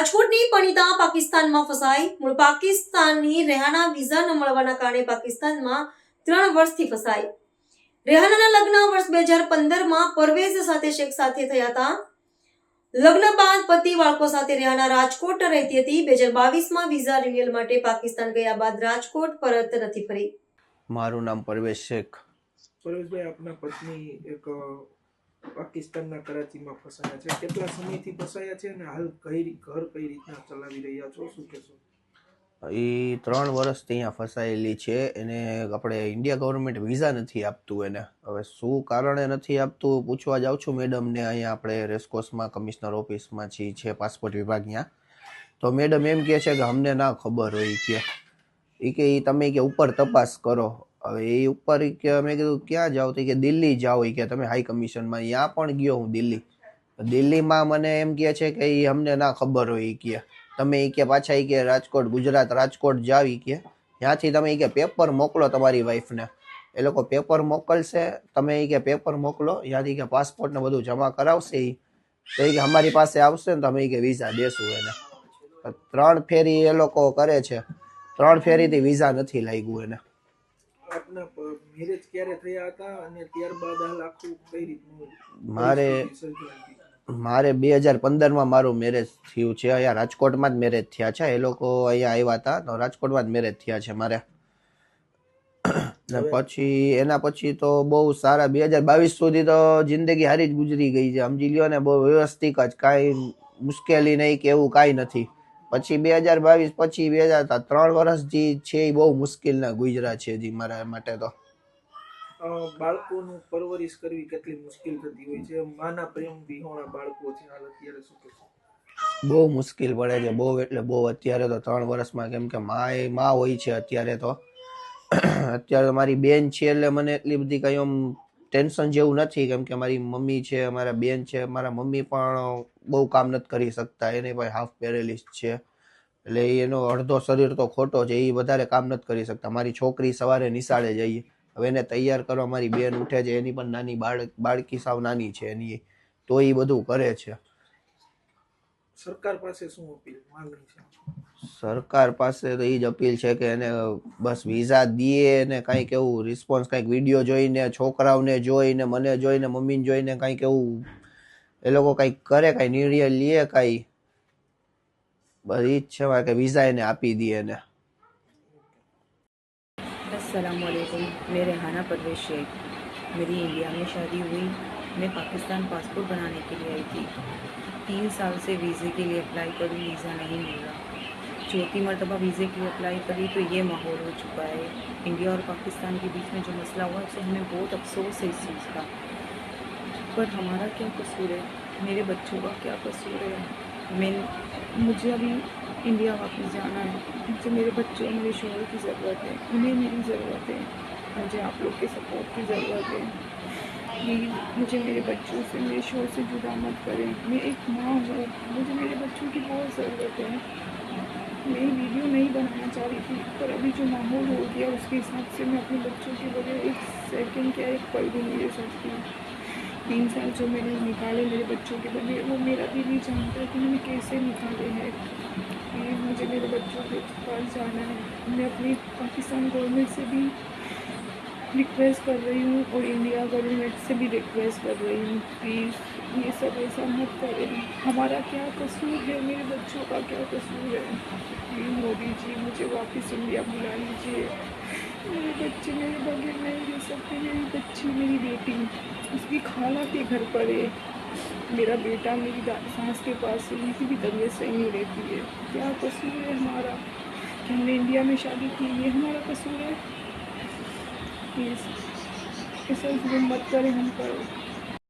રાજકોટની પણિતા પાકિસ્તાનમાં ફસાઈ. મૂળ પાકિસ્તાનની રેહાના વિઝા ન મળવાના કારણે પાકિસ્તાનમાં ત્રણ વર્ષથી ફસાઈ. રેહાનાના લગ્ન વર્ષ બે હજાર પંદરમાં પરવેઝ સાથે શેખ સાથે થયા હતા. લગ્ન બાદ પતિ બાળકો સાથે રેહાના રાજકોટ રહેતી હતી. બે હજાર બાવીસમાં વિઝા રિન્યુઅલ માટે પાકિસ્તાન ગયા બાદ રાજકોટ પરત નથી ફરી. મારું નામ પરવેશ શેખ. પરવેશભાઈ આપના પત્ની એક પાકિસ્તાનના કરાચીમાં ફસાયા છે. કેટલા સમયથી ફસાયા છે અને હાલ કઈ ઘર કઈ રીતના ચલાવી રહ્યા છો? શું કહેશો? એ ત્રણ વર્ષથી અહીંયા ફસાયેલી છે. એને આપણે ઇન્ડિયા ગવર્મેન્ટ વિઝા નથી આપતું એને. હવે શું કારણે નથી આપતું પૂછવા જાઉં છું મેડમને. અહીંયા આપણે રેસકોર્સમાં કમિશનર ઓફિસમાં છીએ છે પાસપોર્ટ વિભાગ ત્યાં તો મેડમ એમ કહે છે કે અમને ના ખબર હોય કે એ કે તમે કે ઉપર તપાસ કરો. હવે એ ઉપર કે મેં કીધું, ક્યાં જાઓ તો કે, દિલ્હી જાઓ કે, તમે હાઈ કમિશનમાં ત્યાં પણ ગયો હું દિલ્હી. દિલ્હીમાં મને એમ કહે છે કે એ અમને ના ખબર હોય એ કે. તમે એ કે પાછા એ કે રાજકોટ, ગુજરાત રાજકોટ જાવ એ કે. ત્યાંથી તમે એ કે પેપર મોકલો તમારી વાઈફને એ લોકો પેપર મોકલશે, તમે એ કે પેપર મોકલો, ત્યાંથી કે પાસપોર્ટ ને બધું જમા કરાવશે એ તો એ કે અમારી પાસે આવશે ને તમે એ કે વિઝા દેશું એને. ત્રણ ફેરી એ લોકો કરે છે. ત્રણ ફેરીથી વિઝા નથી લાગ્યું એને. આપના મેરેજ ક્યારે થયા હતા અને ત્યારબાદ હાલ આખું કઈ રીતનું મારે? મારે બે હજાર પંદરમાં મારું મેરેજ થયું છે. અહીંયા રાજકોટમાં જ મેરેજ થયા છે. એ લોકો અહીંયા આવ્યા હતા. તો રાજકોટમાં જ મેરેજ થયા છે મારે. ને પછી એના પછી તો બહુ સારા બે હજાર બાવીસ સુધી તો જિંદગી સારી જ ગુજરી ગઈ છે. સમજી લ્યો ને બહુ વ્યવસ્થિત જ. કાંઈ મુશ્કેલી નહીં કે એવું કાંઈ નથી. પછી બે હજાર બાવીસ પછી બે હજાર ત્રણ વર્ષ જે છે એ બહુ મુશ્કેલના ગુજરા છે જી મારા માટે તો. બાળકોનું પરવરિશ કરવી કેટલી મુશ્કેલ થતી હોય છે. માના પ્રેમ વિહોણા બાળકો છે. હાલ અત્યારે શું બહુ મુશ્કેલ પડે છે. બહુ એટલે બહુ અત્યારે તો ત્રણ વર્ષમાં કેમ કે મા એ મા હોય છે અત્યારે તો. અત્યારે તો મારી બેન છે એટલે મને એટલી બધી કંઈ આમ ટેન્શન જેવું નથી કેમ કે મારી મમ્મી છે મારા બેન છે, મારા મમ્મી પણ બહુ કામ નથી કરી શકતા. એને ભાઈ હાફ પેરેલિસ્ટ છે. એટલે એનો અડધો શરીર તો ખોટો છે, એ વધારે કામ નથી કરી શકતા. મારી છોકરી સવારે નિશાળે જઈએ હવે એને તૈયાર કરવા મારી બેન ઉઠે છે, એની પણ નાની બાળક બાળકી સાવ નાની છે એની. તો એ બધું કરે છે. સરકાર પાસે શું અપીલ માંગણી છે સરકાર પાસે તો એ જ અપીલ છે કે એને બસ વિઝા દઈએ ને કાંઈક એવું રિસ્પોન્સ કાંઈક વિડીયો જોઈને છોકરાઓને જોઈને મને જોઈને મમ્મીને જોઈને કાંઈક એવું એ લોકો કાંઈક કરે કાંઈ નિર્ણય લે કાંઈ બસ એ જ છે મારે કે વિઝા એને આપી દઈએ એને असलकुम मैं रेहाना परवेश शेख मेरी इंडिया में शादी हुई मैं पाकिस्तान पासपोर्ट बनाने के लिए आई थी तीन साल से वीज़े के लिए अप्लाई करूँ, वीज़ा नहीं मिल। रहा चौथी मरतबा वीज़े के लिए अप्लाई करी तो ये माहौल हो चुका है। इंडिया और पाकिस्तान के बीच में जो मसला हुआ, उससे हमें बहुत अफसोस है इस चीज़ का। पर हमारा क्या कसूर है? मेरे बच्चों का क्या कसूर है? मैं, मुझे अभी इंडिया वापस जाना है। मुझे मेरे बच्चों मेरे शोहर की ज़रूरत है। उन्हें मेरी ज़रूरत है। मुझे आप लोग के सपोर्ट की ज़रूरत है। प्लीज़ मुझे मेरे बच्चों से, मेरे शोर से जुदा मत करें। मैं एक माँ हूँ। मुझे मेरे बच्चों की बहुत ज़रूरत है। मैं वीडियो नहीं बनाना चाह रही थी, पर अभी जो माहौल हो गया उसके हिसाब से मैं अपने बच्चों के बगैर एक सेकंड क्या एक पल भी नहीं रह सकती। तीन साल जो मैंने निकाले मेरे बच्चों के बगैर, वो मेरा भी नहीं जानता कि मैंने कैसे निकाले हैं। मुझे मेरे बच्चों के पास जाना है। मैं अपनी पाकिस्तान गवर्नमेंट से भी रिक्वेस्ट कर रही हूँ और इंडिया गवर्नमेंट से भी रिक्वेस्ट कर रही हूँ प्लीज़ ये सब ऐसा मत करें। हमारा क्या कसूर है? मेरे बच्चों का क्या कसूर है? प्लीज़ मोदी जी, मुझे वापस इंडिया बुला लीजिए। मेरे बच्चे, मेरे बगैर नहीं रह सकते। मेरी बच्ची, मेरी बेटी, उसकी खाला के घर पर है। मेरा बेटा, मेरी सास के पास है। उनकी भी तबीयत सही नहीं रहती है। क्या कसूर है हमारा? कि हमने इंडिया में शादी की ये हमारा कसूर है? પ્લીઝ એ સેલ્ફ હિંમત કરી હું કરું